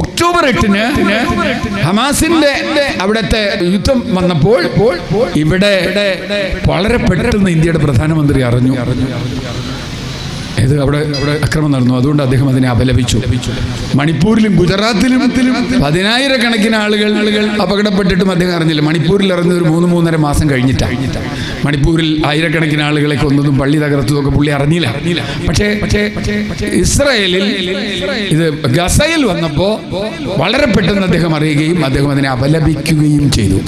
October എട്ടിന് ഹമാസിന്റെ അവിടത്തെ യുദ്ധം വന്നപ്പോൾ ഇവിടെ വളരെ പെട്ടെന്ന് ഇന്ത്യയുടെ പ്രധാനമന്ത്രി അറിഞ്ഞു. ഇത് അവിടെ അവിടെ അക്രമം നടന്നു. അതുകൊണ്ട് അദ്ദേഹം അതിനെ അപലപിച്ചു. മണിപ്പൂരിലും ഗുജറാത്തിലും പതിനായിരക്കണക്കിന് ആളുകൾ അപകടപ്പെട്ടിട്ടും അദ്ദേഹം അറിഞ്ഞില്ല. മണിപ്പൂരിൽ ഇറങ്ങുന്ന ഒരു മൂന്ന് മൂന്നര മാസം കഴിഞ്ഞിട്ടാണ് മണിപ്പൂരിൽ ആയിരക്കണക്കിന് ആളുകളെ കൊന്നതും പള്ളി തകർത്തതും ഒക്കെ പുള്ളി അറിഞ്ഞില്ല. പക്ഷേ പക്ഷേ ഇസ്രായേലിൽ ഇത് ഗസയിൽ വന്നപ്പോ വളരെ പെട്ടെന്ന് അദ്ദേഹം അറിയുകയും അദ്ദേഹം അതിനെ അപലപിക്കുകയും ചെയ്തു.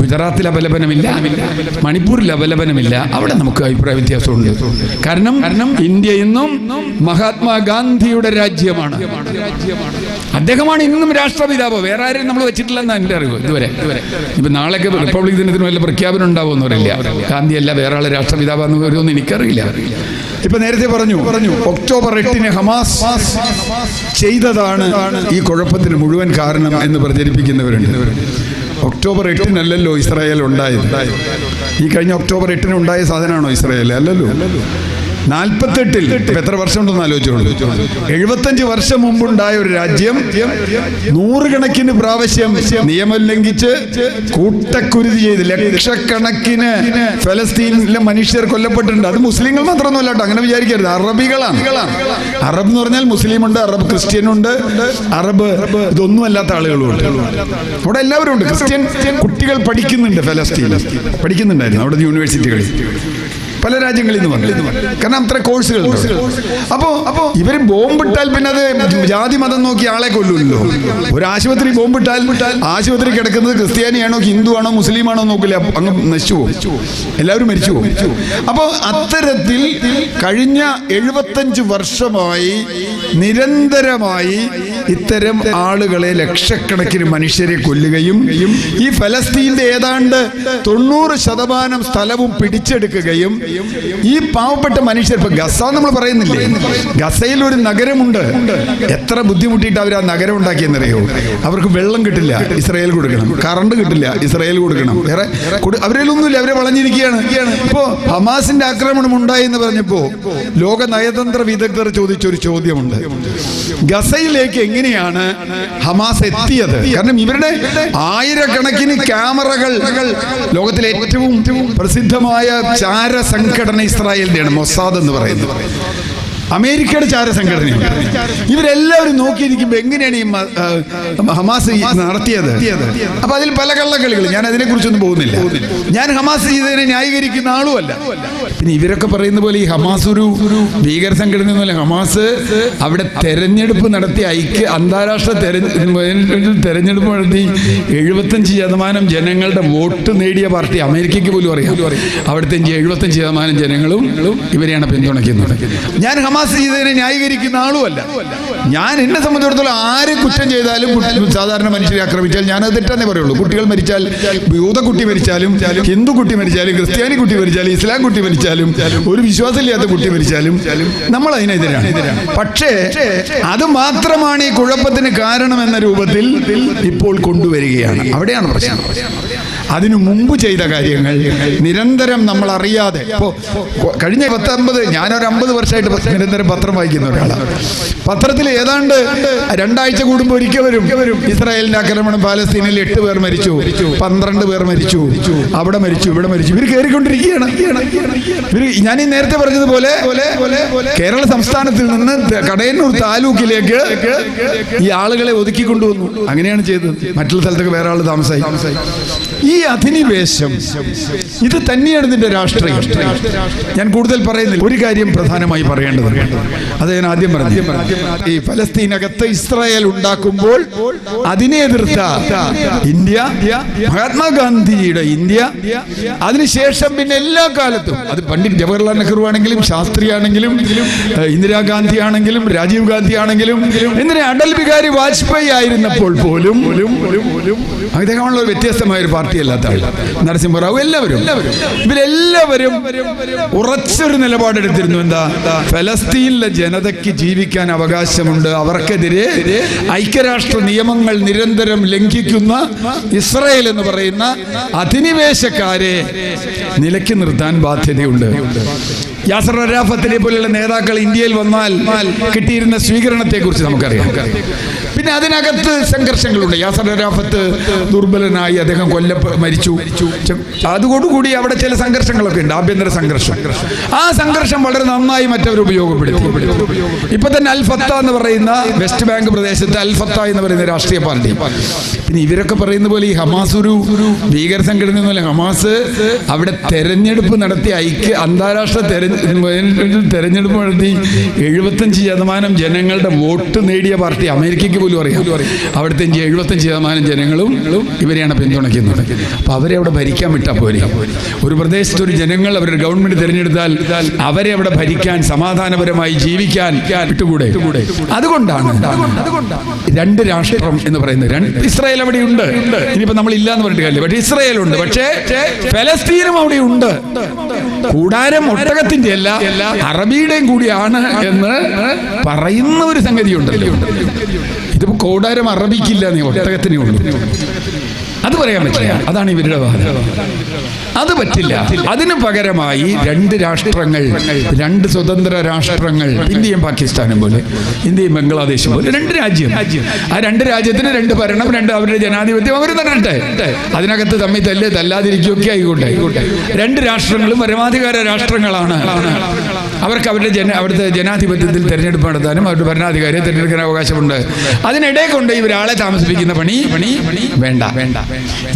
ഗുജറാത്തിൽ അപലപനമില്ല മണിപ്പൂരിൽ അപലപനമില്ല അവിടെ നമുക്ക് അഭിപ്രായ വ്യത്യാസമുണ്ട്. കാരണം കാരണം ഇന്ത്യ ഇന്നും മഹാത്മാഗാന്ധിയുടെ രാജ്യമാണ്. അദ്ദേഹമാണ് ഇന്നും രാഷ്ട്രപിതാവ്. വേറെ ആരും നമ്മൾ വെച്ചിട്ടില്ലെന്നാണ് എന്റെ അറിവ് ഇതുവരെ. ഇതുവരെ ഇപ്പൊ നാളെയൊക്കെ റിപ്പബ്ലിക് ദിനത്തിന് വല്ല പ്രഖ്യാപനം ഉണ്ടാവുമെന്ന് പറയില്ല ഗാന്ധിയല്ല വേറെ ആളെ രാഷ്ട്രപിതാവെന്ന് വരുമെന്ന് എനിക്കറിയില്ല. ഇപ്പൊ നേരത്തെ പറഞ്ഞു പറഞ്ഞു. ഒക്ടോബർ എട്ടിന് ഹമാസ് ചെയ്തതാണ് ഈ കുഴപ്പത്തിന് മുഴുവൻ കാരണം എന്ന് പ്രചരിപ്പിക്കുന്നവരുണ്ട്. ഒക്ടോബർ എട്ടിനല്ലല്ലോ ഇസ്രായേൽ ഉണ്ടായത്. ഈ കഴിഞ്ഞ ഒക്ടോബർ എട്ടിന് ഉണ്ടായ സാധനമാണോ ഇസ്രായേൽ? അല്ലല്ലോ. നാൽപ്പത്തെട്ടിൽ എത്ര വർഷം ഉണ്ടെന്ന് ആലോചിച്ചോളൂ. എഴുപത്തഞ്ച് വർഷം മുമ്പുണ്ടായ ഒരു രാജ്യം നൂറുകണക്കിന് പ്രാവശ്യം നിയമം ലംഘിച്ച് കൂട്ടക്കുരുതി ചെയ്ത് ലക്ഷക്കണക്കിന് ഫലസ്തീനിലെ മനുഷ്യർ കൊല്ലപ്പെട്ടിട്ടുണ്ട്. അത് മുസ്ലിങ്ങൾ മാത്രമൊന്നുമല്ല കേട്ടോ അങ്ങനെ വിചാരിക്കരുത്. അറബികളാണ്. അറബ് എന്ന് പറഞ്ഞാൽ മുസ്ലിം ഉണ്ട് അറബ് ക്രിസ്ത്യൻ ഉണ്ട് അറബ് ഇതൊന്നും അല്ലാത്ത ആളുകളും ഉണ്ട് അവിടെ എല്ലാവരും ഉണ്ട് ക്രിസ്ത്യൻ കുട്ടികൾ പഠിക്കുന്നുണ്ട് ഫലസ്തീൻ പഠിക്കുന്നുണ്ടായിരുന്നു അവിടെ യൂണിവേഴ്സിറ്റികളിൽ. പല രാജ്യങ്ങളിൽ നിന്ന് വന്നു. കാരണം അത്ര കോഴ്സുകൾ അപ്പോ അപ്പോ ഇവർ ബോംബിട്ടാൽ പിന്നെ അത് ജാതി മതം നോക്കി ആളെ കൊല്ലുമല്ലോ ഒരു ആശുപത്രി ബോംബിട്ടാൽ ആശുപത്രി കിടക്കുന്നത് ക്രിസ്ത്യാനിയാണോ ഹിന്ദു ആണോ മുസ്ലിം ആണോ നോക്കില്ല അങ്ങ് നശിച്ചു പോകും. എല്ലാവരും മരിച്ചു പോകും. അപ്പോ അത്തരത്തിൽ കഴിഞ്ഞ എഴുപത്തഞ്ച് വർഷമായി നിരന്തരമായി ഇത്തരം ആളുകളെ ലക്ഷക്കണക്കിന് മനുഷ്യരെ കൊല്ലുകയും ഈ ഫലസ്തീന്റെ ഏതാണ്ട് തൊണ്ണൂറ് ശതമാനം സ്ഥലവും പിടിച്ചെടുക്കുകയും ഈ പാവപ്പെട്ട മനുഷ്യർ ഇപ്പൊ ഗസ നമ്മൾ പറയുന്നില്ലേ? ഗസയിൽ ഒരു നഗരമുണ്ട്. എത്ര ബുദ്ധിമുട്ടിയിട്ട് അവർ ആ നഗരം ഉണ്ടാക്കിയെന്നറിയോ? അവർക്ക് വെള്ളം കിട്ടില്ല ഇസ്രായേൽ കൊടുക്കണം. കറണ്ട് കിട്ടില്ല ഇസ്രായേൽ കൊടുക്കണം. വേറെ അവരിലൊന്നുമില്ല അവരെ വളഞ്ഞിരിക്കുകയാണ്. ഇപ്പോ ഹമാസിന്റെ ആക്രമണം ഉണ്ടായി എന്ന് പറഞ്ഞപ്പോ ലോക നയതന്ത്ര വിദഗ്ധർ ചോദിച്ച ഒരു ചോദ്യമുണ്ട്. ഗസയിലേക്ക് എങ്ങനെയാണ് ഹമാസ് എത്തിയത്? കാരണം ഇവരുടെ ആയിരക്കണക്കിന് ക്യാമറകൾ ലോകത്തിലെ ഏറ്റവും പ്രസിദ്ധമായ ചാര സംഘടന ഇസ്രായേലിന്റെയാണ് മൊസാദ് എന്ന് പറയുന്നത്. അമേരിക്കയുടെ ചാര സംഘടനയാണ് ഇവരെല്ലാവരും നോക്കിയിരിക്കുമ്പോൾ എങ്ങനെയാണ് ഈ ഹമാസ് നടത്തിയത്? അപ്പൊ അതിൽ പല കള്ളക്കളികൾ. ഞാൻ അതിനെ കുറിച്ചൊന്നും പോകുന്നില്ല. ഞാൻ ഹമാസ് ചെയ്തതിനെ ന്യായീകരിക്കുന്ന ആളുമല്ല. പിന്നെ ഇവരൊക്കെ പറയുന്ന പോലെ ഈ ഹമാസ് ഒരു ഭീകര സംഘടന എന്നല്ല ഹമാസ് അവിടെ തെരഞ്ഞെടുപ്പ് നടത്തി ഐക്യ അന്താരാഷ്ട്ര തെരഞ്ഞെടുപ്പ് തെരഞ്ഞെടുപ്പ് നടത്തി എഴുപത്തഞ്ച് ശതമാനം ജനങ്ങളുടെ വോട്ട് നേടിയ പാർട്ടി അമേരിക്കയ്ക്ക് പോലും അറിയാം. അവിടുത്തെ എഴുപത്തഞ്ച് ശതമാനം ജനങ്ങളും ഇവരെയാണ് പിന്തുണയ്ക്കുന്നത്. ഞാൻ ഹമാസ് ചെയ്തതിനെ ന്യായീകരിക്കുന്ന ആളുമല്ല. ഞാൻ എന്നെ സംബന്ധിച്ചിടത്തോളം ആര് കുറ്റം ചെയ്താലും സാധാരണ മനുഷ്യരെ ആക്രമിച്ചാൽ ഞാൻ അത് തെറ്റെന്നേ പറയുള്ളൂ. കുട്ടികൾ മരിച്ചാൽ യൂത കുട്ടി മരിച്ചാലും ഹിന്ദു കുട്ടി മരിച്ചാലും ക്രിസ്ത്യാനി കുട്ടി മരിച്ചാലും ഇസ്ലാം കുട്ടി മരിച്ചാലും ഒരു വിശ്വാസമില്ലാത്ത കുട്ടി മരിച്ചാലും നമ്മൾ അതിനെതിരാണ്. പക്ഷേ അത് മാത്രമാണ് ഈ കുഴപ്പത്തിന് കാരണം എന്ന രൂപത്തിൽ ഇപ്പോൾ കൊണ്ടുവരികയാണ്. അവിടെയാണ് പ്രശ്നം. അതിനു മുമ്പ് ചെയ്ത കാര്യങ്ങൾ. നിരന്തരം നമ്മൾ അറിയാതെ ഇപ്പോൾ കഴിഞ്ഞ പത്തൊമ്പത് ഞാനൊരു അമ്പത് വർഷമായിട്ട് നിരന്തരം പത്രം വായിക്കുന്ന ഒരാളാണ് പത്രത്തിൽ ഏതാണ്ട് രണ്ടാഴ്ച കൂടുമ്പോൾ ഒരിക്കൽ വരും. ഇസ്രായേലിന്റെ ആക്രമണം പാലസ്തീനിൽ എട്ട് പേർ മരിച്ചു. പന്ത്രണ്ട് പേർ മരിച്ചു. അവിടെ മരിച്ചു ഇവിടെ മരിച്ചു. ഇവർ കയറിക്കൊണ്ടിരിക്കുകയാണ് ഇവർ ഞാൻ ഈ നേരത്തെ പറഞ്ഞതുപോലെ കേരള സംസ്ഥാനത്തിൽ നിന്ന് കടയന്നൂർ താലൂക്കിലേക്ക് ഈ ആളുകളെ ഒതുക്കി കൊണ്ടുവന്നു അങ്ങനെയാണ് ചെയ്തത്. മറ്റുള്ള സ്ഥലത്തൊക്കെ വേറെ ആൾ താമസായി. ഈ അധിനിവേശം ഇത് തന്നെയാണ് ഇതിന്റെ രാഷ്ട്രീയം ഞാൻ കൂടുതൽ പറയുന്നില്ല ഒരു കാര്യം പ്രധാനമായി പറയേണ്ടത് അത് ഞാൻ ആദ്യം പറഞ്ഞു ഈ ഫലസ്തീനകത്ത് ഇസ്രായേൽ ഉണ്ടാക്കുമ്പോൾ അതിനെ എതിർത്ത ഇന്ത്യ മഹാത്മാഗാന്ധിയുടെ ഇന്ത്യ അതിനുശേഷം പിന്നെ എല്ലാ കാലത്തും അത് പണ്ഡിറ്റ് ജവഹർലാൽ നെഹ്റു ആണെങ്കിലും ശാസ്ത്രി ആണെങ്കിലും ഇന്ദിരാഗാന്ധി ആണെങ്കിലും രാജീവ് ഗാന്ധി ആണെങ്കിലും എന്തിനാ അടൽ ബിഹാരി വാജ്പേയി ആയിരുന്നപ്പോൾ പോലും അദ്ദേഹമുള്ള ഒരു വ്യത്യസ്തമായ ഒരു പാർട്ടിയല്ല പാർട്ടിയല്ലാത്ത ആൾ നരസിംഹറാവു എല്ലാവരും. ഇവരെല്ലാവരും ഉറച്ചൊരു നിലപാടെടുത്തിരുന്നു. എന്താ? ഫലസ്തീനിലെ ജനതയ്ക്ക് ജീവിക്കാൻ അവകാശമുണ്ട്. അവർക്കെതിരെ ഐക്യരാഷ്ട്ര നിയമങ്ങൾ നിരന്തരം ലംഘിക്കുന്ന ഇസ്രായേൽ എന്ന് പറയുന്ന അധിനിവേശക്കാരെ നിലയ്ക്ക് നിർത്താൻ ബാധ്യതയുണ്ട്. യാസർ അരാഫത്തിനെ പോലെയുള്ള നേതാക്കൾ ഇന്ത്യയിൽ വന്നാൽ കിട്ടിയിരുന്ന സ്വീകരണത്തെ കുറിച്ച് നമുക്കറിയാം. പിന്നെ അതിനകത്ത് സംഘർഷങ്ങളുണ്ട്. യാസർ അരാഫത്ത് ദുർബലനായി അദ്ദേഹം കൊല്ലപ്പ മരിച്ചു. അതോടുകൂടി അവിടെ ചില സംഘർഷങ്ങളൊക്കെ ഉണ്ട്. ആഭ്യന്തര സംഘർഷം. ആ സംഘർഷം വളരെ നന്നായി മറ്റവർ ഉപയോഗപ്പെടുത്തി. ഇപ്പൊ തന്നെ അൽഫത്ത എന്ന് പറയുന്ന വെസ്റ്റ് ബാങ്ക് പ്രദേശത്ത് അൽഫത്ത എന്ന് പറയുന്ന രാഷ്ട്രീയ പാർട്ടി. പിന്നെ ഇവരൊക്കെ പറയുന്ന പോലെ ഈ ഹമാസ് ഒരു ഭീകര സംഘടന ഹമാസ് അവിടെ തെരഞ്ഞെടുപ്പ് നടത്തി ഐക്യ അന്താരാഷ്ട്ര തെരഞ്ഞെ- തെരഞ്ഞെടുപ്പ് നടത്തി എഴുപത്തഞ്ച് ശതമാനം ജനങ്ങളുടെ വോട്ട് നേടിയ പാർട്ടി. അമേരിക്കയ്ക്ക് പോലും അറിയാം. അവിടുത്തെ എഴുപത്തഞ്ച് ശതമാനം ജനങ്ങളും ഇവരെയാണ് പിന്തുണയ്ക്കുന്നത്. അപ്പൊ അവരെ അവിടെ ഭരിക്കാൻ വിട്ടാൽ പോരെ. ഒരു പ്രദേശത്ത് ഒരു ജനങ്ങൾ അവരുടെ ഗവൺമെന്റ് തിരഞ്ഞെടുത്താൽ അവരെ അവിടെ ഭരിക്കാൻ സമാധാനപരമായി ജീവിക്കാൻ വിട്ടുകൂടെ? അതുകൊണ്ടാണ് രണ്ട് രാഷ്ട്രം എന്ന് പറയുന്നത്. ഇസ്രായേൽ അവിടെ ഉണ്ട്. ഇനിയിപ്പോ നമ്മൾ ഇല്ല എന്ന് പറഞ്ഞിട്ട് കാര്യമില്ല. പക്ഷേ ഇസ്രായേൽ ഉണ്ട്. പക്ഷേ ഫലസ്തീനും അവിടെ ഉണ്ട്. കൂടാരം ഒട്ടകത്തിന്റെ അല്ല അറബിയുടെയും കൂടിയാണ് എന്ന് പറയുന്ന ഒരു സംഗതി ഉണ്ടല്ലോ ഇതിപ്പോ കൂടാരം അറബിക്കില്ല നീ ഒട്ടകത്തിനേ ഉള്ളൂ. അത് പറയാൻ പറ്റില്ല. അതാണ് ഇവരുടെ വാദം. അത് പറ്റില്ല. അതിന് പകരമായി രണ്ട് രാഷ്ട്രങ്ങൾ രണ്ട് സ്വതന്ത്ര രാഷ്ട്രങ്ങൾ ഇന്ത്യയും പാകിസ്ഥാനും പോലെ ഇന്ത്യയും ബംഗ്ലാദേശും പോലെ രണ്ട് രാജ്യം. ആ രണ്ട് രാജ്യത്തിന് രണ്ട് ഭരണം രണ്ട് അവരുടെ ജനാധിപത്യം അവർ തരട്ടെ അതിനകത്ത് തമ്മിൽ തല്ല് തല്ലാതിരിക്കുകയൊക്കെ ആയിക്കോട്ടെ. രണ്ട് രാഷ്ട്രങ്ങളും പരമാധികാര രാഷ്ട്രങ്ങളാണ്. അവർക്ക് അവരുടെ ജന അവിടുത്തെ ജനാധിപത്യത്തിൽ തെരഞ്ഞെടുപ്പ് നടത്താനും അവരുടെ ഭരണാധികാരിയെ തിരഞ്ഞെടുക്കാൻ അവകാശമുണ്ട്. അതിനിടെ കൊണ്ട് ഇവരാളെ താമസിപ്പിക്കുന്ന പണി പണി വേണ്ട. വേണ്ട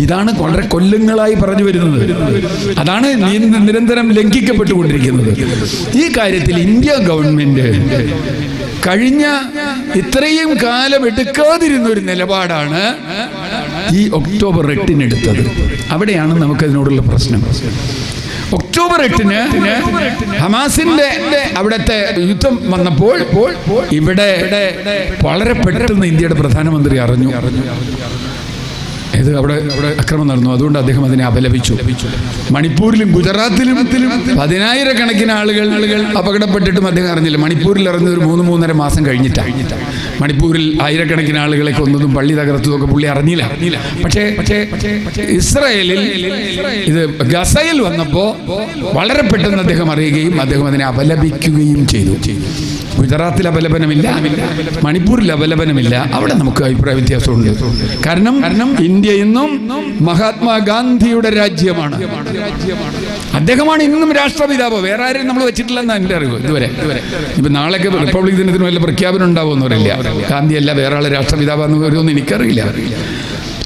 ഇതാണ് വളരെ കൊല്ലങ്ങളായി പറഞ്ഞു വരുന്നത്. അതാണ് നിരന്തരം ലംഘിക്കപ്പെട്ടുകൊണ്ടിരിക്കുന്നത്. ഈ കാര്യത്തിൽ ഇന്ത്യ ഗവൺമെന്റ് കഴിഞ്ഞ ഇത്രയും കാലം എടുക്കാതിരുന്ന ഒരു നിലപാടാണ് ഈ ഒക്ടോബർ എട്ടിനെടുത്തത് അവിടെയാണ് നമുക്കതിനോടുള്ള പ്രശ്നം. ഒക്ടോബർ എട്ടിന് ഹമാസിന്റെ അവിടത്തെ യുദ്ധം വന്നപ്പോൾ ഇവിടെ വളരെ പെട്ടെന്ന് ഇന്ത്യയുടെ പ്രധാനമന്ത്രി അറിഞ്ഞു. ഇത് അവിടെ അവിടെ അക്രമം നടന്നു. അതുകൊണ്ട് അദ്ദേഹം അതിനെ അപലപിച്ചു. മണിപ്പൂരിലും ഗുജറാത്തിലും പതിനായിരക്കണക്കിന് ആളുകൾ അപകടപ്പെട്ടിട്ടും അദ്ദേഹം അറിഞ്ഞില്ല. മണിപ്പൂരിൽ ഇറങ്ങി ഒരു മൂന്ന് മൂന്നര മാസം കഴിഞ്ഞിട്ടാണ് മണിപ്പൂരിൽ ആയിരക്കണക്കിന് ആളുകളെ കൊന്നതും പള്ളി തകർത്തതും ഒക്കെ പുള്ളി അറിഞ്ഞില്ല. പക്ഷേ ഇസ്രായേലിൽ ഇത് ഗസയിൽ വന്നപ്പോ വളരെ പെട്ടെന്ന് അദ്ദേഹം അറിയുകയും അദ്ദേഹം അതിനെ അപലപിക്കുകയും ചെയ്തു. ഗുജറാത്തിൽ അപലപനമില്ല മണിപ്പൂരിൽ അപലപനമില്ല അവിടെ നമുക്ക് അഭിപ്രായ വ്യത്യാസമുണ്ട്. കാരണം കാരണം ഇന്ത്യ ഇന്നും മഹാത്മാഗാന്ധിയുടെ രാജ്യമാണ്. അദ്ദേഹമാണ് ഇന്നും രാഷ്ട്രപിതാവ്. വേറെ ആരും നമ്മൾ വെച്ചിട്ടില്ലെന്നാണ് എന്റെ അറിവ് ഇതുവരെ. ഇപ്പൊ നാളെ റിപ്പബ്ലിക് ദിനത്തിന് വല്ല പ്രഖ്യാപനം ഉണ്ടാവുമെന്നവരില്ല ഗാന്ധിയല്ല വേറെ ആളെ രാഷ്ട്രപിതാവെന്ന് വരുമെന്ന് എനിക്കറിയില്ല.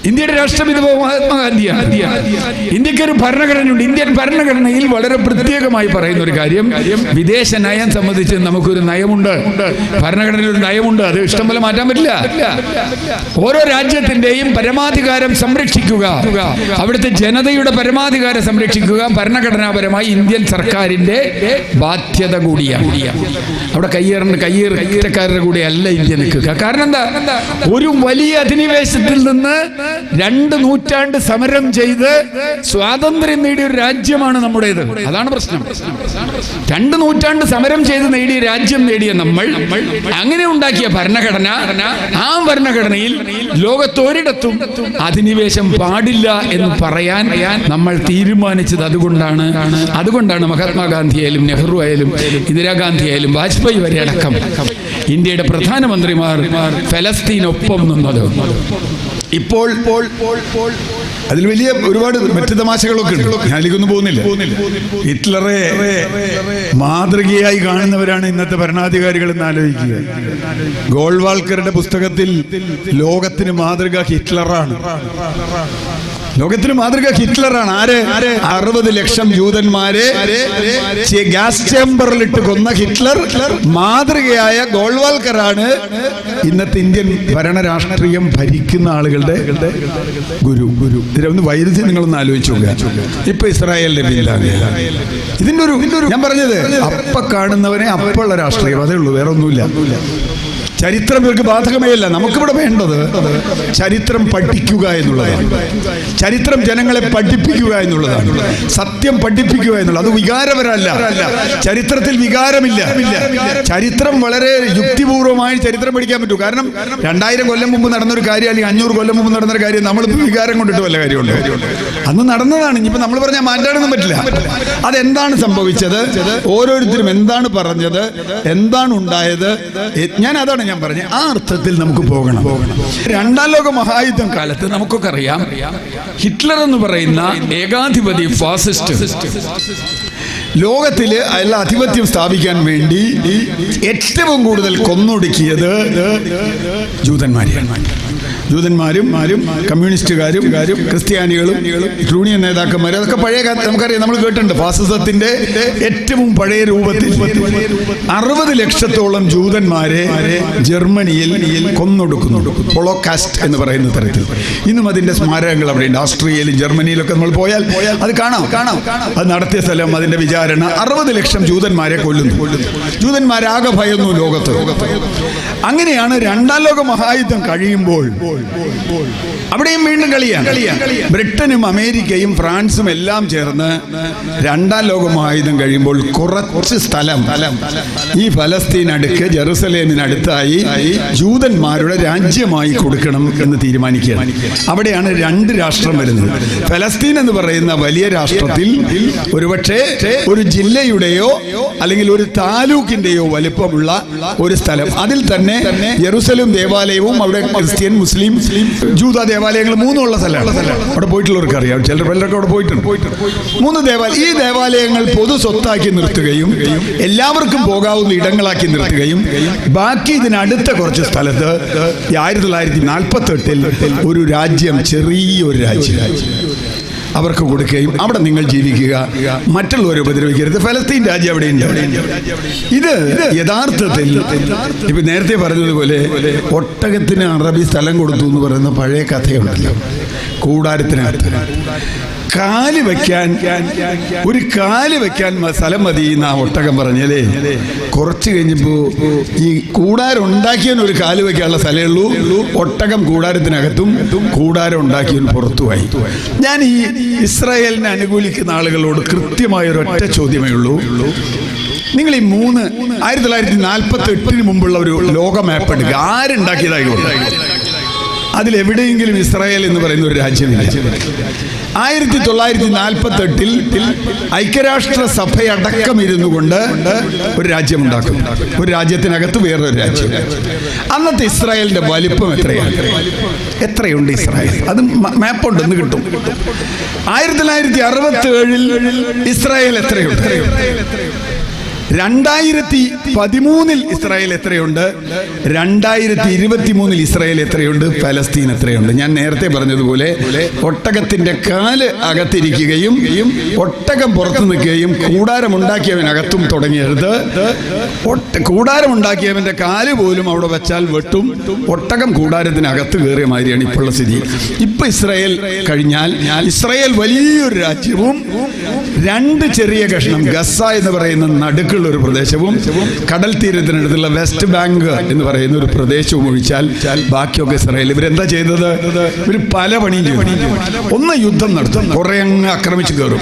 ഇന്ത്യയുടെ രാഷ്ട്രപിതാവ് മഹാത്മാഗാന്ധിയാണ് ഇന്ത്യയ്ക്ക് ഒരു ഭരണഘടനയുണ്ട്. ഇന്ത്യൻ ഭരണഘടനയിൽ വളരെ പ്രത്യേകമായി പറയുന്ന ഒരു കാര്യം വിദേശ നയം സംബന്ധിച്ച് നമുക്കൊരു നയമുണ്ട്. ഭരണഘടനയിൽ ഒരു നയമുണ്ട്. അത് ഇഷ്ടം പോലെ മാറ്റാൻ പറ്റില്ല. ഓരോ രാജ്യത്തിന്റെയും പരമാധികാരം സംരക്ഷിക്കുക. അവിടുത്തെ ജനതയുടെ പരമാധികാരം സംരക്ഷിക്കുക ഭരണഘടനാപരമായി ഇന്ത്യൻ സർക്കാരിന്റെ ബാധ്യത കൂടിയാണ്. അവിടെ കയ്യേറുന്ന കയ്യേറക്കാരുടെ കൂടെ അല്ല ഇന്ത്യ നിൽക്കുക. കാരണം എന്താ? ഒരു വലിയ അധിനിവേശത്തിൽ നിന്ന് രണ്ട് നൂറ്റാണ്ട് സമരം ചെയ്ത് സ്വാതന്ത്ര്യം നേടിയ ഒരു രാജ്യമാണ് നമ്മുടേത്. അതാണ് പ്രശ്നം. രണ്ട് നൂറ്റാണ്ട് സമരം ചെയ്ത് നേടിയ രാജ്യം നേടിയ നമ്മൾ അങ്ങനെ ഉണ്ടാക്കിയ ഭരണഘടന ആ ഭരണഘടനയിൽ ലോകത്തൊരിടത്തും അധിനിവേശം പാടില്ല എന്ന് പറയാൻ നമ്മൾ തീരുമാനിച്ചത് അതുകൊണ്ടാണ്. അതുകൊണ്ടാണ് മഹാത്മാഗാന്ധി ആയാലും നെഹ്റു ആയാലും ഇന്ദിരാഗാന്ധി ആയാലും വാജ്പേയി വരെ അടക്കം ഇന്ത്യയുടെ പ്രധാനമന്ത്രിമാർ ഫലസ്തീനൊപ്പം നിന്നത്. ഇപ്പോൾ അതിൽ വലിയ ഒരുപാട് മറ്റു തമാശകളൊക്കെ ഉണ്ട്. ഞാൻ അതിലേക്കൊന്നും പോകുന്നില്ല. ഹിറ്റ്ലറെ മാതൃകയായി കാണുന്നവരാണ് ഇന്നത്തെ ഭരണാധികാരികൾ എന്ന് ആലോചിക്കുക. ഗോൾവാൾക്കറുടെ പുസ്തകത്തിൽ ലോകത്തിന് മാതൃക ഹിറ്റ്ലറാണ്. ലോകത്തിന് മാതൃക ഹിറ്റ്ലറാണ്. ആര്? അറുപത് ലക്ഷം ജൂതന്മാരെ ഗ്യാസ് ചേംബറിലിട്ട് കൊന്ന ഹിറ്റ്ലർ മാതൃകയായ ഗോൾവാൾക്കറാണ് ഇന്നത്തെ ഇന്ത്യൻ ഭരണ രാഷ്ട്രീയം ഭരിക്കുന്ന ആളുകളുടെ ഗുരു ഗുരു. ഇതിലൊന്ന് വൈരുദ്ധ്യം നിങ്ങളൊന്ന് ആലോചിച്ചു ഇപ്പൊ ഇസ്രായേലിന്റെ ബില്ലാണ് ഇതിന്റെ ഒരു ഞാൻ പറഞ്ഞത് അപ്പ കാണുന്നവനെ അപ്പുള്ള രാഷ്ട്രീയം. അതേ ഉള്ളൂ വേറെ ഒന്നുമില്ല ചരിത്രം ഇവർക്ക് ബാധകമേ അല്ല. നമുക്കിവിടെ വേണ്ടത് ചരിത്രം പഠിക്കുക എന്നുള്ളതാണ്. ചരിത്രം ജനങ്ങളെ പഠിപ്പിക്കുക എന്നുള്ളതാണ്. സത്യം പഠിപ്പിക്കുക എന്നുള്ളത്. അത് വികാരപരല്ല ചരിത്രത്തിൽ വികാരമില്ല. ചരിത്രം വളരെ യുക്തിപൂർവമായി ചരിത്രം പഠിക്കാൻ പറ്റൂ. കാരണം രണ്ടായിരം കൊല്ലം മുമ്പ് നടന്നൊരു കാര്യം അല്ലെങ്കിൽ അഞ്ഞൂറ് കൊല്ലം മുമ്പ് നടന്നൊരു കാര്യം നമ്മളിപ്പോൾ വികാരം കൊണ്ടിട്ട് വല്ല കാര്യമുണ്ട്? അന്ന് നടന്നതാണ്. ഇനിയിപ്പോൾ നമ്മൾ പറഞ്ഞാൽ മാറ്റാനൊന്നും പറ്റില്ല. അതെന്താണ് സംഭവിച്ചത്? ഓരോരുത്തരും എന്താണ് പറഞ്ഞത്? എന്താണ് ഉണ്ടായത്? ഞാൻ അതാണ് ഞാൻ പറഞ്ഞത് ആ അർത്ഥത്തിൽ നമുക്ക് പോകണം. രണ്ടാം ലോക മഹായുദ്ധം കാലത്ത് നമുക്കൊക്കെ അറിയാം ഹിറ്റ്ലർ എന്ന് പറയുന്ന ഏകാധിപതി ഫാസിസ്റ്റ്. ലോകത്തിൽ അയാൾ ആധിപത്യം സ്ഥാപിക്കാൻ വേണ്ടി ഏറ്റവും കൂടുതൽ കൊന്നൊടുക്കിയത് ജൂതന്മാരെയാണ്. ജൂതന്മാരും മാരും കമ്മ്യൂണിസ്റ്റുകാരും ക്രിസ്ത്യാനികളും യൂണിയൻ നേതാക്കന്മാരും അതൊക്കെ പഴയ നമുക്കറിയാം നമ്മൾ കേട്ടിട്ടുണ്ട് ഫാസിസത്തിന്റെ ഏറ്റവും പഴയ രൂപത്തിൽ അറുപത് ലക്ഷത്തോളം ജൂതന്മാരെ ജർമ്മനിയിൽ കൊന്നൊടുക്കുന്നു. ഹോളോകാസ്റ്റ് എന്ന് പറയുന്ന തരത്തിൽ. ഇന്നും അതിന്റെ സ്മാരകങ്ങൾ അവിടെയുണ്ട്. ഓസ്ട്രിയയിലും ജർമ്മനിയിലൊക്കെ നമ്മൾ പോയാൽ അത് കാണാം കാണാം. അത് നടത്തിയ സ്ഥലം അതിന്റെ വിചാരണ അറുപത് ലക്ഷം ജൂതന്മാരെ കൊല്ലുന്നു. ജൂതന്മാരാകെ ഭയന്നു ലോകത്ത്. അങ്ങനെയാണ് രണ്ടാം ലോക മഹായുദ്ധം കഴിയുമ്പോൾ അവിടെയും വീണ്ടും കളിയാണ്. ബ്രിട്ടനും അമേരിക്കയും ഫ്രാൻസും എല്ലാം ചേർന്ന് രണ്ടാം ലോകമായുധം കഴിയുമ്പോൾ കുറച്ച് സ്ഥലം ഈ ഫലസ്തീൻ അടുക്ക് ജെറുസലേമിനടുത്തായി ജൂതന്മാരുടെ രാജ്യമായി കൊടുക്കണം എന്ന് തീരുമാനിക്കുകയാണ്. അവിടെയാണ് രണ്ട് രാഷ്ട്രം വരുന്നത്. ഫലസ്തീൻ എന്ന് പറയുന്ന വലിയ രാഷ്ട്രത്തിൽ ഒരുപക്ഷെ ഒരു ജില്ലയുടെയോ അല്ലെങ്കിൽ ഒരു താലൂക്കിന്റെയോ വലിപ്പമുള്ള ഒരു സ്ഥലം. അതിൽ തന്നെ ജെറുസലേം ദേവാലയവും അവിടെ ക്രിസ്ത്യൻ മുസ്ലിം ജൂത ദേവാലയങ്ങൾ മൂന്നുള്ള സ്ഥലമാണ്. അവിടെ പോയിട്ടുള്ളവർക്ക് അറിയാം. ചിലർ പലരൊക്കെ അവിടെ പോയിട്ടുണ്ട്. മൂന്ന് ദേവാലയം ഈ ദേവാലയങ്ങൾ പൊതു സ്വത്താക്കി നിർത്തുകയും എല്ലാവർക്കും പോകാവുന്ന ഇടങ്ങളാക്കി നിർത്തുകയും ബാക്കി ഇതിനടുത്ത കുറച്ച് സ്ഥലത്ത് ആയിരത്തി തൊള്ളായിരത്തി നാൽപ്പത്തി എട്ടിൽ ഒരു രാജ്യം ചെറിയൊരു രാജ്യം. അവർക്ക് കൊടുക്കുകയും അവിടെ നിങ്ങൾ ജീവിക്കുക. മറ്റുള്ളവരെ ഉപദ്രവിക്കരുത്. ഫലസ്തീൻ രാജ്യം അവിടെയുണ്ട് ഇത് യഥാർത്ഥത്തിൽ ഇപ്പൊ നേരത്തെ പറഞ്ഞതുപോലെ ഒട്ടകത്തിന് അറബി സ്ഥലം കൊടുത്തു എന്ന് പറയുന്ന പഴയ കഥയുണ്ടല്ലോ. കൂടാരത്തിനകത്ത്. കാൽ വെക്കാൻ ഒരു കാൽ വെക്കാൻ സ്ഥലം മതി എന്ന് ഒട്ടകം പറഞ്ഞല്ലേ? കുറച്ച് കഴിഞ്ഞപ്പോ ഈ കൂടാരം ഉണ്ടാക്കിയവന് ഒരു കാൽ വെക്കാനുള്ള സ്ഥലമേ ഉള്ളൂ. ഒട്ടകം കൂടാരത്തിനകത്തും കൂടാരം പുറത്തു പുറത്തുമായി. ഞാൻ ഈ ഇസ്രായേലിനെ അനുകൂലിക്കുന്ന ആളുകളോട് കൃത്യമായ ഒരു ഒറ്റ ചോദ്യമേ ഉള്ളൂ. നിങ്ങൾ ഈ മൂന്ന് ആയിരത്തി തൊള്ളായിരത്തി നാൽപ്പത്തി എട്ടിന് മുമ്പുള്ള ഒരു ലോക മാപ്പ് എടുക്കുക ആരുണ്ടാക്കിയതായിക്കോട്ടെ അതിലെവിടെയെങ്കിലും ഇസ്രായേൽ എന്ന് പറയുന്ന ഒരു രാജ്യമില്ല. ആയിരത്തി തൊള്ളായിരത്തി നാൽപ്പത്തി എട്ടിൽ ഐക്യരാഷ്ട്ര സഭയടക്കം ഇരുന്നു കൊണ്ട് ഒരു രാജ്യം ഉണ്ടാക്കും ഒരു രാജ്യത്തിനകത്ത് വേറൊരു രാജ്യം. അന്നത്തെ ഇസ്രായേലിന്റെ വലിപ്പം എത്രയാണ്? എത്രയുണ്ട് ഇസ്രായേൽ? അത് മാപ്പ് ഉണ്ടെന്ന് കിട്ടും. ആയിരത്തി തൊള്ളായിരത്തി അറുപത്തി ഏഴിൽ ഇസ്രായേൽ എത്രയുണ്ട്? രണ്ടായിരത്തി പതിമൂന്നിൽ ഇസ്രായേൽ എത്രയുണ്ട്? രണ്ടായിരത്തി ഇരുപത്തി മൂന്നിൽ ഇസ്രായേൽ എത്രയുണ്ട്? ഫലസ്തീൻ എത്രയുണ്ട്? ഞാൻ നേരത്തെ പറഞ്ഞതുപോലെ ഒട്ടകത്തിന്റെ കാൽ അകത്തിരിക്കുകയും ഒട്ടകം പുറത്തു നിൽക്കുകയും കൂടാരം ഉണ്ടാക്കിയവനകത്തും തുടങ്ങിയത് കൂടാരമുണ്ടാക്കിയവന്റെ കാൽ പോലും അവിടെ വെച്ചാൽ വെട്ടും. ഒട്ടകം കൂടാരത്തിനകത്ത് കയറിയ മാതിരിയാണ് ഇപ്പോഴുള്ള സ്ഥിതി. ഇപ്പൊ ഇസ്രായേൽ കഴിഞ്ഞാൽ ഇസ്രായേൽ വലിയൊരു രാജ്യവും രണ്ട് ചെറിയ കഷ്ണം ഗസ എന്ന് പറയുന്ന നടുക്കുള്ള ഒരു പ്രദേശവും കടൽ തീരത്തിനടുത്തുള്ള വെസ്റ്റ് ബാങ്ക് എന്ന് പറയുന്ന ഒരു പ്രദേശവും ഒഴിച്ചാൽ ബാക്കിയൊക്കെ ഇസ്രായേൽ. ഇവരെന്താ ചെയ്തത്? ഇവർ പല പണിയും ഒന്ന് യുദ്ധം നടത്തും. കുറെ അങ്ങ് ആക്രമിച്ച് കയറും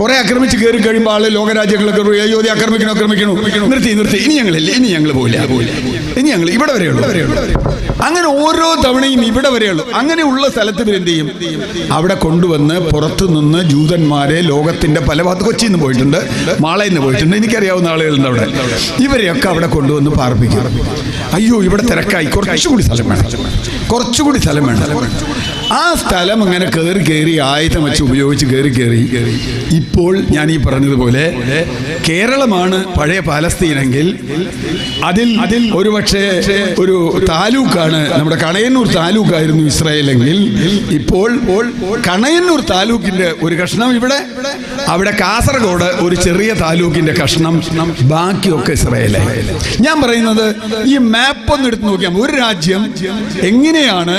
കുറെ ആക്രമിച്ച് കയറി കഴിയുമ്പോൾ ആൾ ലോകരാജ്യങ്ങളൊക്കെ പറയും, അയ്യോ ഇത് ആക്രമിക്കണോ ആക്രമിക്കണോ? നിർത്തി നിർത്തി. ഇനി ഞങ്ങളില്ല ഇനി ഞങ്ങൾ പോയില്ല ഇനി ഞങ്ങൾ ഇവിടെ വരെയുള്ളൂ അങ്ങനെ ഓരോ തവണയും ഇവിടെ വരെയുള്ളൂ അങ്ങനെയുള്ള സ്ഥലത്ത് ഇവരെന്ത് ചെയ്യും? അവിടെ കൊണ്ടുവന്ന് പുറത്തു നിന്ന് ജൂതന്മാരെ ലോകത്തിന്റെ പല ഭാഗത്ത് കൊച്ചിയിൽ നിന്ന് പോയിട്ടുണ്ട് മാളയിൽ നിന്ന് പോയിട്ടുണ്ട്. എനിക്കറിയാവുന്ന ആളുകളുണ്ട് അവിടെ. ഇവരെയൊക്കെ അവിടെ കൊണ്ടുവന്ന് പാർപ്പിക്കും. അയ്യോ ഇവിടെ തിരക്കായി. കുറച്ചുകൂടി സ്ഥലം വേണം. കുറച്ചുകൂടി സ്ഥലം വേണം. ആ സ്ഥലം അങ്ങനെ കയറി കയറി ആയുധം വെച്ച് ഉപയോഗിച്ച് കയറി കയറി ഇപ്പോൾ ഞാൻ ഈ പറഞ്ഞതുപോലെ കേരളമാണ് പഴയ പാലസ്തീനെങ്കിൽ അതിൽ അതിൽ ഒരുപക്ഷെ ഒരു താലൂക്കാണ് നമ്മുടെ കണയന്നൂർ താലൂക്കായിരുന്നു ഇസ്രായേലെങ്കിൽ. ഇപ്പോൾ കണയന്നൂർ താലൂക്കിന്റെ ഒരു കഷ്ണം ഇവിടെ അവിടെ കാസർഗോഡ് ഒരു ചെറിയ താലൂക്കിന്റെ കഷ്ണം ബാക്കിയൊക്കെ ഇസ്രായേലായി. ഞാൻ പറയുന്നത് ഈ മാപ്പ് ഒന്ന് എടുത്ത് നോക്കിയാൽ ഒരു രാജ്യം എങ്ങനെയാണ്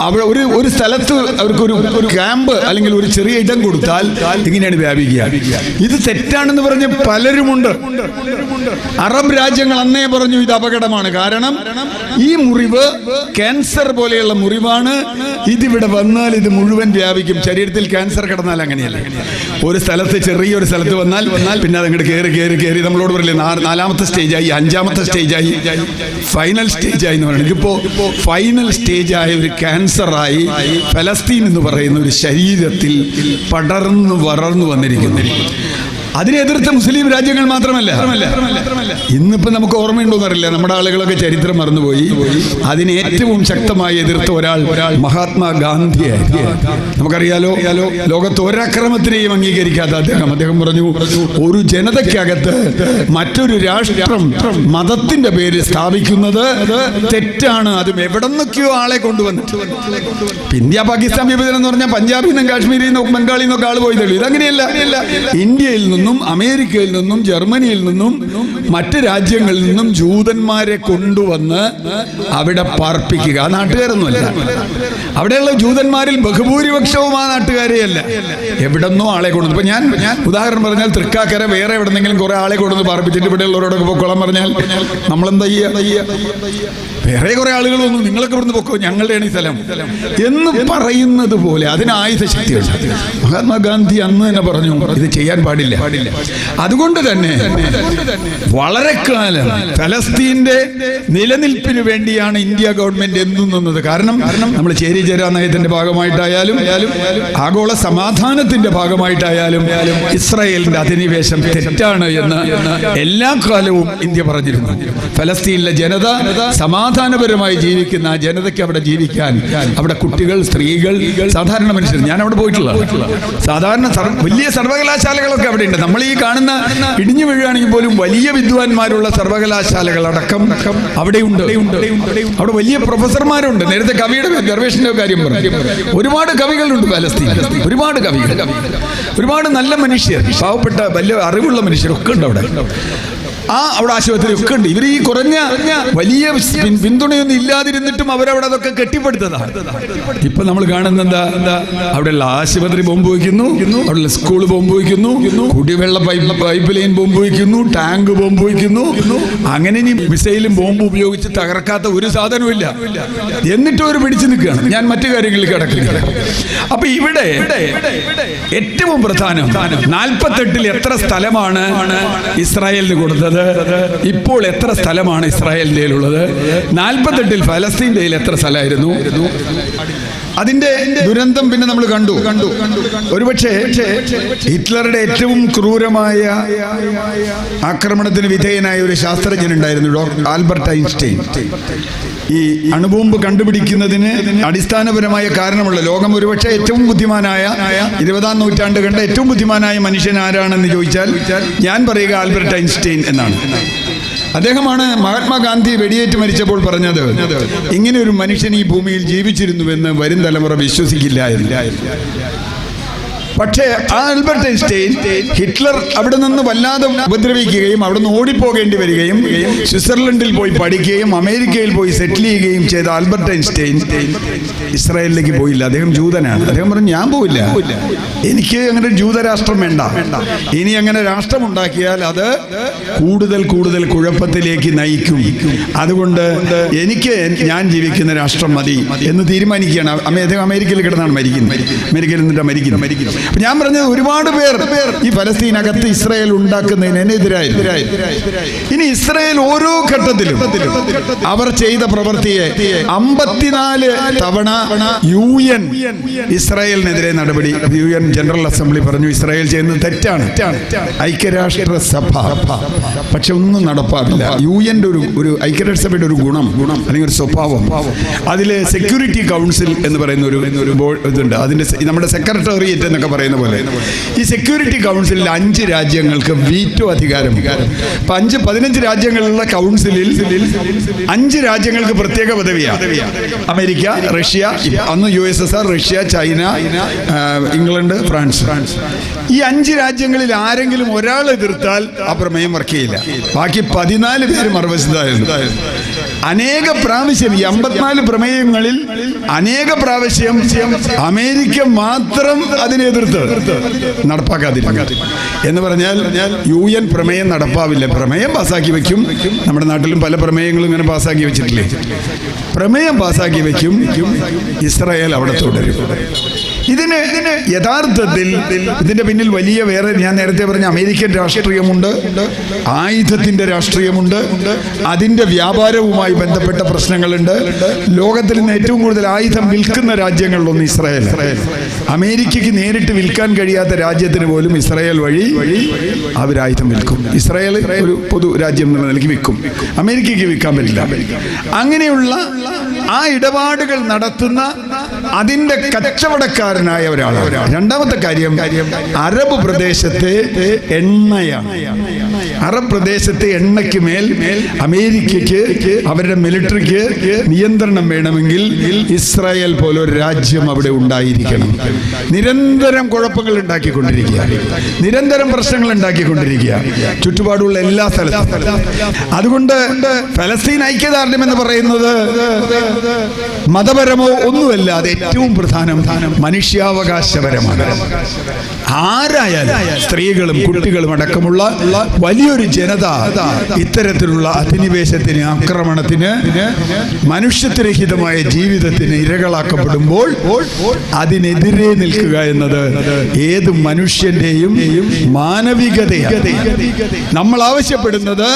അവിടെ ഒരു ഒരു സ്ഥലത്ത് അവർക്ക് ഒരു ക്യാമ്പ് അല്ലെങ്കിൽ ഒരു ചെറിയ ഇടം കൊടുത്താൽ ഇങ്ങനെയാണ് വ്യാപിക്കുക. ഇത് തെറ്റാണെന്ന് പറഞ്ഞ് പലരുമുണ്ട്. അറബ് രാജ്യങ്ങൾ അന്നേ പറഞ്ഞു ഇത് അപകടമാണ്. കാരണം ഈ മുറിവ് ക്യാൻസർ പോലെയുള്ള മുറിവാണ്. ഇതിവിടെ വന്നാൽ ഇത് മുഴുവൻ വ്യാപിക്കും. ശരീരത്തിൽ ക്യാൻസർ കിടന്നാൽ അങ്ങനെയല്ല. ഒരു സ്ഥലത്ത് ചെറിയൊരു സ്ഥലത്ത് വന്നാൽ വന്നാൽ പിന്നെ അങ്ങോട്ട് കയറി കയറി കയറി നമ്മളോട് പറയില്ലേ നാലാമത്തെ സ്റ്റേജായി അഞ്ചാമത്തെ സ്റ്റേജായി. ഫൈനൽ സ്റ്റേജായി എന്ന് പറയുന്നത്. ഇതിപ്പോ ഫൈനൽ സ്റ്റേജായ ഒരു ക്യാൻസറായി ഫലസ്തീൻ എന്ന് പറയുന്ന ഒരു ശരീരത്തിൽ പടർന്നു വളർന്നു വന്നിരിക്കുന്നു. അതിനെ എതിർത്ത് മുസ്ലിം രാജ്യങ്ങൾ മാത്രമല്ല. ഇന്നിപ്പോ നമുക്ക് ഓർമ്മയുണ്ടോ എന്നറിയില്ല നമ്മുടെ ആളുകളൊക്കെ ചരിത്രം മറന്നുപോയി. അതിനെ ഏറ്റവും ശക്തമായി എതിർത്ത ഒരാൾ ഒരാൾ മഹാത്മാ ഗാന്ധിയായിരുന്നു നമുക്കറിയാലോ ലോകത്ത് ഒരക്രമത്തിനെയും അംഗീകരിക്കാത്ത അദ്ദേഹം. അദ്ദേഹം പറഞ്ഞു ഒരു ജനതയ്ക്കകത്ത് മറ്റൊരു രാഷ്ട്രം മതത്തിന്റെ പേര് സ്ഥാപിക്കുന്നത് തെറ്റാണ്. അതും എവിടെ നിന്നൊക്കെയോ ആളെ കൊണ്ടുവന്നിട്ട്. ഇന്ത്യ പാകിസ്ഥാൻ വിഭജനം എന്ന് പറഞ്ഞാൽ പഞ്ചാബിൽ നിന്നും കാശ്മീരിൽ നിന്നും ബംഗാളിൽ നിന്നൊക്കെ ആൾ പോയി പോയതേ ഇതങ്ങനെയല്ല. ഇന്ത്യയിൽ നിന്നും അമേരിക്കയിൽ നിന്നും ജർമ്മനിയിൽ നിന്നും മറ്റ് രാജ്യങ്ങളിൽ നിന്നും ജൂതന്മാരെ കൊണ്ടുവന്ന് അവിടെ പാർപ്പിക്കുക. ആ നാട്ടുകാരൊന്നുമല്ല. അവിടെയുള്ള ജൂതന്മാരിൽ ബഹുഭൂരിപക്ഷവും ആ നാട്ടുകാരെയല്ല. എവിടെന്നോ ആളെ കൊണ്ടു ഇപ്പൊ ഞാൻ ഞാൻ ഉദാഹരണം പറഞ്ഞാൽ തൃക്കാക്കര വേറെ എവിടെന്നെങ്കിലും കുറെ ആളെ കൊണ്ടുവന്ന് പാർപ്പിച്ചിട്ട് ഇവിടെയുള്ളവരോടൊക്കെ പൊക്കോളം പറഞ്ഞാൽ നമ്മളെന്താ ചെയ്യുക വേറെ കുറെ ആളുകൾ വന്നു നിങ്ങളൊക്കെ ഇവിടുന്ന് പൊക്കോ? ഞങ്ങളുടെയാണ് ഈ സ്ഥലം. എന്ന് പറയുന്നത് പോലെ അതിന് ആയുധ ശക്തിയുണ്ട്. മഹാത്മാഗാന്ധി അന്ന് തന്നെ പറഞ്ഞു ഇത് ചെയ്യാൻ പാടില്ല. അതുകൊണ്ട് തന്നെ വളരെ കാലം ഫലസ്തീന്റെ നിലനിൽപ്പിന് വേണ്ടിയാണ് ഇന്ത്യ ഗവൺമെന്റ് എന്തും നിന്നത്. കാരണം നമ്മൾ ചേരി ചേരാ നയത്തിന്റെ ഭാഗമായിട്ടായാലും ആഗോള സമാധാനത്തിന്റെ ഭാഗമായിട്ടായാലും ഇസ്രായേലിന്റെ അധിനിവേശം തെറ്റാണ് എന്ന് എല്ലാ കാലവും ഇന്ത്യ പറഞ്ഞിരുന്നു. ഫലസ്തീനിലെ ജനത സമാധാനപരമായി ജീവിക്കുന്ന ജനതയ്ക്ക് അവിടെ ജീവിക്കാൻ അവിടെ കുട്ടികൾ സ്ത്രീകൾ സാധാരണ മനുഷ്യർ. ഞാൻ അവിടെ പോയിട്ടുള്ള സാധാരണ വലിയ സർവകലാശാലകളൊക്കെ അവിടെ ഉണ്ട് നമ്മൾ ഈ കാണുന്ന ഇടിഞ്ഞു വീഴുകയാണെങ്കിൽ പോലും വലിയ വിദ്വാൻമാരുള്ള സർവകലാശാലകൾ അടക്കം അവിടെ ഉണ്ട് അവിടെ വലിയ പ്രൊഫസർമാരുണ്ട്. നേരത്തെ കവിയുടെ ഗർവേഷന്റെ കാര്യം പറഞ്ഞു. ഒരുപാട് കവികളുണ്ട് പലസ്തീൻ ഒരുപാട് കവികൾ. ഒരുപാട് നല്ല മനുഷ്യർ. പാവപ്പെട്ട വലിയ അറിവുള്ള മനുഷ്യരൊക്കെ ഉണ്ട് അവിടെ. ആ അവിടെ ആശുപത്രി ഒക്കെ ഉണ്ട്. ഇവർ ഈ കുറഞ്ഞ വലിയ പിന്തുണയൊന്നും ഇല്ലാതിരുന്നിട്ടും അവരവിടെ അതൊക്കെ കെട്ടിപ്പടുത്തതാണ്. ഇപ്പൊ നമ്മൾ കാണുന്ന എന്താ? അവിടെയുള്ള ആശുപത്രി ബോംബ് വയ്ക്കുന്നു. അവിടെയുള്ള സ്കൂൾ ബോംബ് വയ്ക്കുന്നു. കുടിവെള്ള പൈപ്പ് പൈപ്പ് ലൈൻ ബോംബ് വയ്ക്കുന്നു. ടാങ്ക് ബോംബ് വയ്ക്കുന്നു. അങ്ങനെ ഇനി മിസൈലും ബോംബ് ഉപയോഗിച്ച് തകർക്കാത്ത ഒരു സാധനവും ഇല്ല. എന്നിട്ടും അവർ പിടിച്ചു നിൽക്കുകയാണ്. ഞാൻ മറ്റു കാര്യങ്ങളിൽ കിടക്കില്ല അപ്പൊ ഇവിടെ ഏറ്റവും പ്രധാനം നാൽപ്പത്തെട്ടിൽ എത്ര സ്ഥലമാണ് ഇസ്രായേലിന് കൊടുത്തത്? ഇപ്പോൾ എത്ര സ്ഥലമാണ് ഇസ്രായേലിന്റെ ഉള്ളത് നാൽപ്പത്തെട്ടിൽ ഫലസ്തീന്റെ എത്ര സ്ഥലമായിരുന്നു? അതിന്റെ ദുരന്തം പിന്നെ നമ്മൾ കണ്ടു. കണ്ടു ഒരുപക്ഷെ ഹിറ്റ്ലറുടെ ഏറ്റവും ക്രൂരമായ ആക്രമണത്തിന് വിധേയനായ ഒരു ശാസ്ത്രജ്ഞൻ ഉണ്ടായിരുന്നു ഡോക്ടർ ആൽബർട്ട് ഐൻസ്റ്റൈൻ. ഈ അണുബോംബ് കണ്ടുപിടിക്കുന്നതിന് അടിസ്ഥാനപരമായ കാരണമുള്ള ലോകം ഒരുപക്ഷെ ഏറ്റവും ബുദ്ധിമാനായ ഇരുപതാം നൂറ്റാണ്ട് കണ്ട ഏറ്റവും ബുദ്ധിമാനായ മനുഷ്യൻ ആരാണെന്ന് ചോദിച്ചാൽ ഞാൻ പറയുക ആൽബർട്ട് ഐൻസ്റ്റൈൻ എന്നാണ്. അദ്ദേഹമാണ് മഹാത്മാഗാന്ധി വെടിയേറ്റ് മരിച്ചപ്പോൾ പറഞ്ഞത് ഇങ്ങനെ ഒരു മനുഷ്യൻ ഈ ഭൂമിയിൽ ജീവിച്ചിരുന്നുവെന്ന് വരും തലമുറ വിശ്വസിക്കില്ല പക്ഷേ ആ ആൽബർട്ട് ഐൻസ്റ്റൈൻ ഹിറ്റ്ലർ അവിടെ നിന്ന് വല്ലാതെ ഉപദ്രവിക്കുകയും അവിടെ നിന്ന് ഓടിപ്പോകേണ്ടി വരികയും സ്വിറ്റ്സർലൻഡിൽ പോയി പഠിക്കുകയും അമേരിക്കയിൽ പോയി സെറ്റിൽ ചെയ്യുകയും ചെയ്ത ആൽബർട്ട് ഐൻസ്റ്റൈൻ ഇസ്രായേലിലേക്ക് പോയില്ല. അദ്ദേഹം ജൂതനാണ്. അദ്ദേഹം പറഞ്ഞു ഞാൻ പോയില്ല എനിക്ക് അങ്ങനെ ജൂതരാഷ്ട്രം വേണ്ട. ഇനി അങ്ങനെ രാഷ്ട്രം ഉണ്ടാക്കിയാൽ അത് കൂടുതൽ കൂടുതൽ കുഴപ്പത്തിലേക്ക് നയിക്കും. അതുകൊണ്ട് എനിക്ക് ഞാൻ ജീവിക്കുന്ന രാഷ്ട്രം മതി എന്ന് തീരുമാനിക്കുകയാണ്. അദ്ദേഹം അമേരിക്കയിൽ കിടന്നാണ് മരിക്കുന്നത്. അമേരിക്കയിൽ നിന്നിട്ട് മരിക്കുന്നു മരിക്കുന്നു അപ്പൊ ഞാൻ പറഞ്ഞത് ഒരുപാട് പേർ ഈ ഫലസ്തീനകത്ത് ഇസ്രായേൽ ഉണ്ടാക്കുന്നതിനെതിരായി ഇനി ഇസ്രായേൽ ഓരോ ഘട്ടത്തിലും അവർ ചെയ്ത പ്രവൃത്തിയെ അമ്പത്തിനാല് തവണ യു എൻ ഇസ്രായേലിനെതിരെ നടപടി. യു എൻ ജനറൽ അസംബ്ലി പറഞ്ഞു ഇസ്രായേൽ ചെയ്യുന്നത് തെറ്റാണ്. ഐക്യരാഷ്ട്ര സഭ പക്ഷെ ഒന്നും നടപ്പാവില്ല. യു എന്റെ ഒരു ഒരു ഐക്യരാഷ്ട്രസഭയുടെ ഒരു ഗുണം ഗുണം അല്ലെങ്കിൽ ഒരു സ്വഭാവം. അതിലെ സെക്യൂരിറ്റി കൗൺസിൽ എന്ന് പറയുന്ന ഒരു ഇതുണ്ട്. അതിന്റെ നമ്മുടെ സെക്രട്ടേറിയറ്റ് എന്നൊക്കെ പറയുന്ന പോലെ ഈ സെക്യൂരിറ്റി കൗൺസിലിൽ അഞ്ച് രാജ്യങ്ങൾക്ക് വീറ്റോ അധികാരം. അപ്പൊ അഞ്ച് പതിനഞ്ച് രാജ്യങ്ങളുള്ള കൗൺസിലിൽ അഞ്ച് രാജ്യങ്ങൾക്ക് പ്രത്യേക പദവിയാണ് അമേരിക്ക റഷ്യ അന്ന് U S S R Russia China England France. ഈ അഞ്ച് രാജ്യങ്ങളിൽ ആരെങ്കിലും ഒരാൾ എതിർത്താൽ ആ പ്രമേയം വർക്ക് ചെയ്യില്ല. ബാക്കി പതിനാല് പേര് മറുവശത്തായിരുന്നു. അനേക പ്രാവശ്യം ഈ അമ്പത്തിനാല് പ്രമേയങ്ങളിൽ അനേക പ്രാവശ്യം അമേരിക്ക മാത്രം അതിനെ എതിർത്ത് നടപ്പാക്കാതിരിക്കും. എന്ന് പറഞ്ഞാൽ യു എൻ പ്രമേയം നടപ്പാവില്ല. പ്രമേയം പാസ്സാക്കി വെക്കും. നമ്മുടെ നാട്ടിലും പല പ്രമേയങ്ങളും ഇങ്ങനെ പാസ്സാക്കി വെച്ചിട്ടില്ലേ? പ്രമേയം പാസ്സാക്കി വെക്കും. ഇസ്രായേൽ അവിടെ തുടരും. ഇതിന് യഥാർത്ഥത്തിൽ ഇതിന്റെ പിന്നിൽ വലിയ വേറെ ഞാൻ നേരത്തെ പറഞ്ഞ അമേരിക്കൻ രാഷ്ട്രീയമുണ്ട് ആയുധത്തിന്റെ രാഷ്ട്രീയമുണ്ട് അതിന്റെ വ്യാപാരവുമായി ബന്ധപ്പെട്ട പ്രശ്നങ്ങളുണ്ട്. ലോകത്തിൽ നിന്ന് ഏറ്റവും കൂടുതൽ ആയുധം വിൽക്കുന്ന രാജ്യങ്ങളിലൊന്ന് ഇസ്രായേൽ. അമേരിക്കയ്ക്ക് നേരിട്ട് വിൽക്കാൻ കഴിയാത്ത രാജ്യത്തിന് പോലും ഇസ്രായേൽ വഴി അവർ ആയുധം വിൽക്കും. ഇസ്രായേൽ ഒരു പൊതു രാജ്യം എന്നുള്ള നിലയ്ക്ക് വിൽക്കും. അമേരിക്കയ്ക്ക് വിൽക്കാൻ പറ്റില്ല. അങ്ങനെയുള്ള ആ ഇടപാടുകൾ നടത്തുന്ന അതിന്റെ കച്ചവടക്കാരനായ ഒരാളാണ്. രണ്ടാമത്തെ കാര്യം അറബ് പ്രദേശത്തെ എണ്ണയാണ്. അറബ് പ്രദേശത്തെ എണ്ണയ്ക്ക് മേൽ അമേരിക്കയ്ക്ക് അവരുടെ മിലിറ്ററിക്ക് നിയന്ത്രണം വേണമെങ്കിൽ ഇസ്രായേൽ പോലെ ഒരു രാജ്യം അവിടെ ഉണ്ടായിരിക്കണം. നിരന്തരം കുഴപ്പങ്ങൾ ഉണ്ടാക്കിക്കൊണ്ടിരിക്കുക. നിരന്തരം പ്രശ്നങ്ങൾ ഉണ്ടാക്കിക്കൊണ്ടിരിക്കുക. ചുറ്റുപാടുള്ള എല്ലാ സ്ഥലത്തും. അതുകൊണ്ട് ഫലസ്തീൻ ഐക്യദാർഢ്യം എന്ന് പറയുന്നത് മതപരമോ ഒന്നുമല്ല അത് ഏറ്റവും പ്രധാനം മനുഷ്യാവകാശപരമാണ്. ആരായാലും സ്ത്രീകളും കുട്ടികളും അടക്കമുള്ള വലിയൊരു ജനത ഇത്തരത്തിലുള്ള അധിനിവേശത്തിന് ആക്രമണത്തിന് മനുഷ്യത്വരഹിതമായ ജീവിതത്തിന് ഇരകളാക്കപ്പെടുമ്പോൾ അതിനെതിരെ നിൽക്കുക എന്നത് ഏത് മനുഷ്യന്റെയും മാനവികതയാണ്. നമ്മൾ ആവശ്യപ്പെടുന്നത്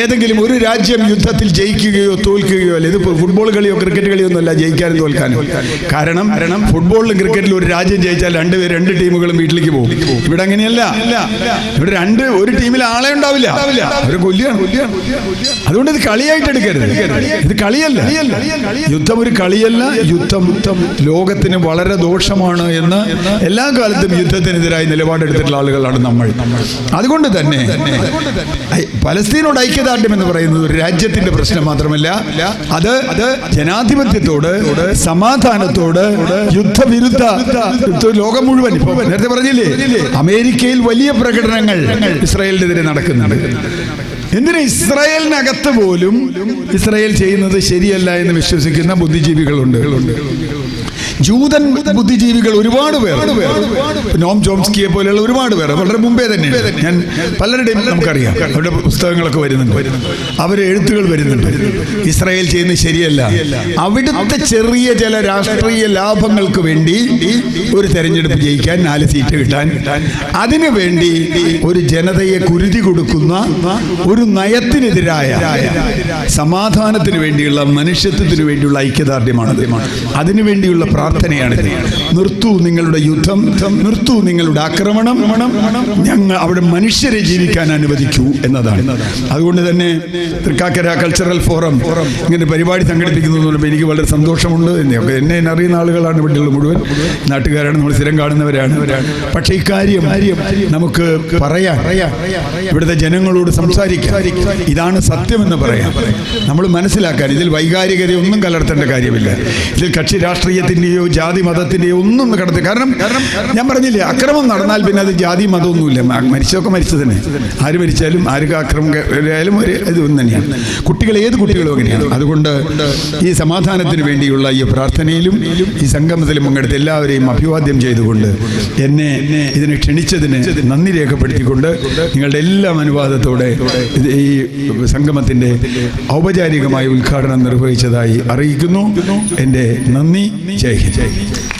ഏതെങ്കിലും ഒരു രാജ്യം യുദ്ധത്തിൽ ജയിക്കുകയോ തോൽക്കുകയോ അല്ല ഇത് ഫുട്ബോൾ കളിയോ ക്രിക്കറ്റ് കളിയോ ഒന്നുമല്ല ജയിക്കാനും തോൽക്കാനും. കാരണം ഫുട്ബോളിലും ക്രിക്കറ്റിലും ഒരു രാജ്യം ജയിച്ചാൽ രണ്ട് രണ്ട് ടീമുകളും വീട്ടിലേക്ക് പോകും. ഇവിടെ അങ്ങനെയല്ല. ഇവിടെ രണ്ട് ഒരു ടീമിൽ ആളെ അവരെ കൊല്ലിയാണ് അതുകൊണ്ട് ഇത് കളിയായിട്ട് എടുക്കരുത്. ഇത് കളിയല്ല. യുദ്ധം ഒരു കളിയല്ല. യുദ്ധം ലോകത്തിന് വളരെ ദോഷമാണ് എന്ന് എല്ലാ കാലത്തും യുദ്ധത്തിനെതിരായി നിലപാടെടുത്തിട്ടുള്ള ആളുകളാണ് നമ്മൾ. അതുകൊണ്ട് തന്നെ പലസ്തീനോട് ഐക്യദാർഢ്യം എന്ന് പറയുന്നത് ഒരു രാജ്യത്തിന്റെ പ്രശ്നം മാത്രമല്ല. അത് അത് ജനാധിപത്യത്തോട് സമാധാനത്തോട് യുദ്ധവിരുദ്ധ ലോകം മുഴുവൻ. ഇപ്പൊ നേരത്തെ പറഞ്ഞില്ലേ? അമേരിക്കയിൽ വലിയ പ്രകടനങ്ങൾ ഇസ്രായേലിനെതിരെ നടക്കുന്നുണ്ട്. എന്തിനാ ഇസ്രായേലിനകത്ത് പോലും ഇസ്രായേൽ ചെയ്യുന്നത് ശരിയല്ല എന്ന് വിശ്വസിക്കുന്ന ബുദ്ധിജീവികളുണ്ട്. ജൂതൻ ബുദ്ധിജീവികൾ ഒരുപാട് പേർ. നോം ജോംസ്കിയെ പോലെയുള്ള ഒരുപാട് പേർ. വളരെ മുമ്പേ തന്നെ. ഞാൻ പലരുടെയും നമുക്കറിയാം. അവരുടെ പുസ്തകങ്ങളൊക്കെ വരുന്നുണ്ട്. അവരുടെ എഴുത്തുകൾ വരുന്നുണ്ട്. ഇസ്രായേൽ ചെയ്യുന്നത് ശരിയല്ല. അവിടുത്തെ ചെറിയ ചില രാഷ്ട്രീയ ലാഭങ്ങൾക്ക് വേണ്ടി ഒരു തെരഞ്ഞെടുപ്പ് ജയിക്കാൻ നാല് സീറ്റ് കിട്ടാൻ. അതിനു വേണ്ടി ഒരു ജനതയെ കുരുതി കൊടുക്കുന്ന ഒരു നയത്തിനെതിരായ സമാധാനത്തിന് വേണ്ടിയുള്ള മനുഷ്യത്വത്തിന് വേണ്ടിയുള്ള ഐക്യദാർഢ്യമാണ്. അതിനു വേണ്ടിയുള്ള പ്രാർത്ഥനയാണിത് നിർത്തു നിങ്ങളുടെ യുദ്ധം നിർത്തു നിങ്ങളുടെ ആക്രമണം. ഞങ്ങൾ അവിടെ മനുഷ്യരെ ജീവിക്കാൻ അനുവദിക്കൂ എന്നതാണ്. അതുകൊണ്ട് തന്നെ തൃക്കാക്കര കൾച്ചറൽ ഫോറം ഇങ്ങനെ പരിപാടി സംഘടിപ്പിക്കുന്നത് എനിക്ക് വളരെ സന്തോഷമുണ്ട്. എന്നെയൊക്കെ എന്നെ അറിയുന്ന ആളുകളാണ് ഇവിടെയുള്ള മുഴുവൻ. നാട്ടുകാരാണ് നമ്മൾ സ്ഥിരം കാണുന്നവരാണ്. പക്ഷേ ഇക്കാര്യം നമുക്ക് പറയാം ഇവിടുത്തെ ജനങ്ങളോട് സംസാരിക്കാം ഇതാണ് സത്യമെന്ന് പറയാം. നമ്മൾ മനസ്സിലാക്കാൻ ഇതിൽ വൈകാരികതയൊന്നും കലർത്തേണ്ട കാര്യമില്ല. ഇതിൽ കക്ഷി രാഷ്ട്രീയത്തിന്റെയോ ജാതി മതത്തിന്റെയോ ഒന്നും കടത്തി. കാരണം ഞാൻ പറഞ്ഞില്ലേ അക്രമം നടന്നാൽ പിന്നെ അത് ജാതി മതമൊന്നുമില്ല മരിച്ചതൊക്കെ മരിച്ചു തന്നെ ആര് മരിച്ചാലും ആർക്ക് അക്രമം ആയാലും ഒരു ഇത് തന്നെയാണ്. കുട്ടികൾ ഏത് കുട്ടികളും അങ്ങനെയാണ്. അതുകൊണ്ട് ഈ സമാധാനത്തിന് വേണ്ടിയുള്ള ഈ പ്രാർത്ഥനയിലും ഈ സംഗമത്തിലും പങ്കെടുത്ത് എല്ലാവരെയും അഭിവാദ്യം ചെയ്തുകൊണ്ട് എന്നെ ഇതിനെ ക്ഷണിച്ചതിന് നന്ദി രേഖപ്പെടുത്തിക്കൊണ്ട് നിങ്ങളുടെ എല്ലാ അനുവാദത്തോടെ ഈ സംഗമത്തിന്റെ ഔപചാരികമായ ഉദ്ഘാടനം നിർവഹിച്ചതായി അറിയിക്കുന്നു. എന്റെ നന്ദി. ജയ് ഹിന്ദ്